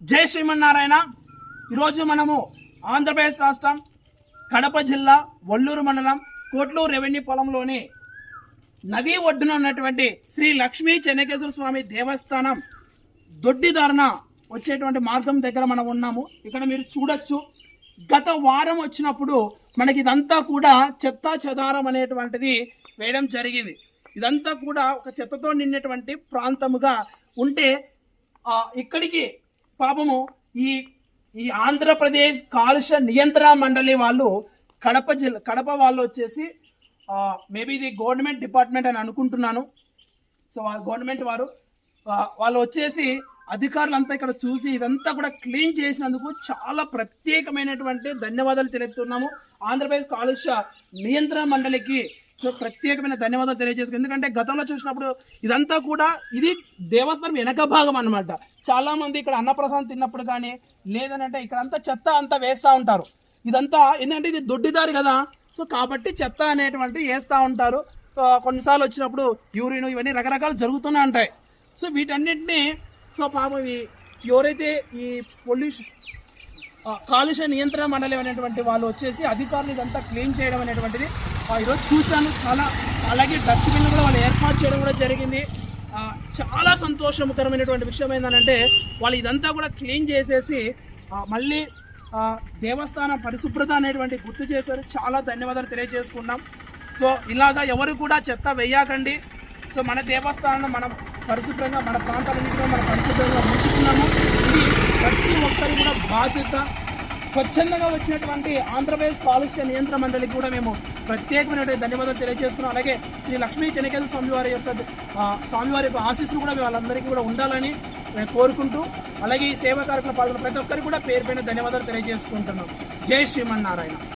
జై శ్రీమన్నారాయణ. ఈరోజు మనము ఆంధ్రప్రదేశ్ రాష్ట్రం కడప జిల్లా వల్లూరు మండలం కోట్లూరు రెవెన్యూ పొలంలోని నదీ ఒడ్డున ఉన్నటువంటి శ్రీ లక్ష్మీ చెన్నకేశ్వర స్వామి దేవస్థానం దొడ్డిదారున వచ్చేటువంటి మార్గం దగ్గర మనం ఉన్నాము. ఇక్కడ మీరు చూడొచ్చు. గత వారం వచ్చినప్పుడు మనకి ఇదంతా కూడా చెత్త చెదారం అనేటువంటిది వేయడం జరిగింది. ఇదంతా కూడా ఒక చెత్తతో నిండినటువంటి ప్రాంతముగా ఉంటే ఇక్కడికి పాపము ఈ ఈ ఆంధ్రప్రదేశ్ కాలుష్య నియంత్రణ మండలి వాళ్ళు కడప జిల్లా కడప వాళ్ళు వచ్చేసి మేబీ ఇది గవర్నమెంట్ డిపార్ట్మెంట్ అని అనుకుంటున్నాను. సో ఆ గవర్నమెంట్ వారు వాళ్ళు వచ్చేసి అధికారులంతా ఇక్కడ చూసి ఇదంతా కూడా క్లీన్ చేసినందుకు చాలా ప్రత్యేకమైనటువంటి ధన్యవాదాలు తెలుపుతున్నాము. ఆంధ్రప్రదేశ్ కాలుష్య నియంత్రణ మండలికి సో ప్రత్యేకమైన ధన్యవాదాలు తెలియజేసుకు ఎందుకంటే గతంలో చూసినప్పుడు ఇదంతా కూడా ఇది దేవస్థానం వెనక భాగం అనమాట చాలామంది ఇక్కడ అన్నప్రసాదం తిన్నప్పుడు కానీ లేదనంటే ఇక్కడ అంతా చెత్త అంతా వేస్తూ ఉంటారు. ఇదంతా ఎందుకంటే ఇది దొడ్డిదారి కదా. సో కాబట్టి చెత్త అనేటువంటి వేస్తూ ఉంటారు. కొన్నిసార్లు వచ్చినప్పుడు యూరిన్ ఇవన్నీ రకరకాలు జరుగుతూనే ఉంటాయి. సో వీటన్నిటిని సో పాపం ఎవరైతే ఈ పొల్యూషన్ కాలుష్య నియంత్రణ మండలి అనేటువంటి వాళ్ళు వచ్చేసి అధికారులు ఇదంతా క్లీన్ చేయడం అనేటువంటిది. ఈరోజు చూశాను చాలా అలాగే డస్ట్బిన్ కూడా వాళ్ళు ఏర్పాటు చేయడం కూడా జరిగింది. చాలా సంతోషకరమైనటువంటి విషయం ఏంటంటే వాళ్ళు ఇదంతా కూడా క్లీన్ చేసేసి మళ్ళీ దేవస్థాన దేవస్థానం పరిశుభ్రత అనేటువంటి గుర్తు చేశారు. చాలా ధన్యవాదాలు తెలియజేసుకున్నాం సో ఇలాగా ఎవరు కూడా చెత్త వేయకండి. సో మన దేవస్థానం మనం పరిశుభ్రంగా మన ప్రాంతాలన్నింటిలో మనం పరిశుభ్రంగా ఉంచుకున్నాము ఇది ప్రతి ఒక్కరి కూడా బాధ్యత స్వచ్ఛందంగా వచ్చినటువంటి ఆంధ్రప్రదేశ్ కాలుష్య నియంత్రణ మండలికి కూడా మేము ప్రత్యేకమైనటువంటి ధన్యవాదాలు తెలియజేసుకున్నాం. అలాగే శ్రీ లక్ష్మీ చెనకేశ్వర స్వామివారి యొక్క స్వామివారి యొక్క ఆశీస్సులు కూడా వాళ్ళందరికీ కూడా ఉండాలని మేము కోరుకుంటూ అలాగే ఈ సేవా కార్యక్రమం పాల్గొన్న ప్రతి ఒక్కరికి కూడా పేరు పైన ధన్యవాదాలు తెలియజేసుకుంటున్నాం. జై శ్రీమన్నారాయణ.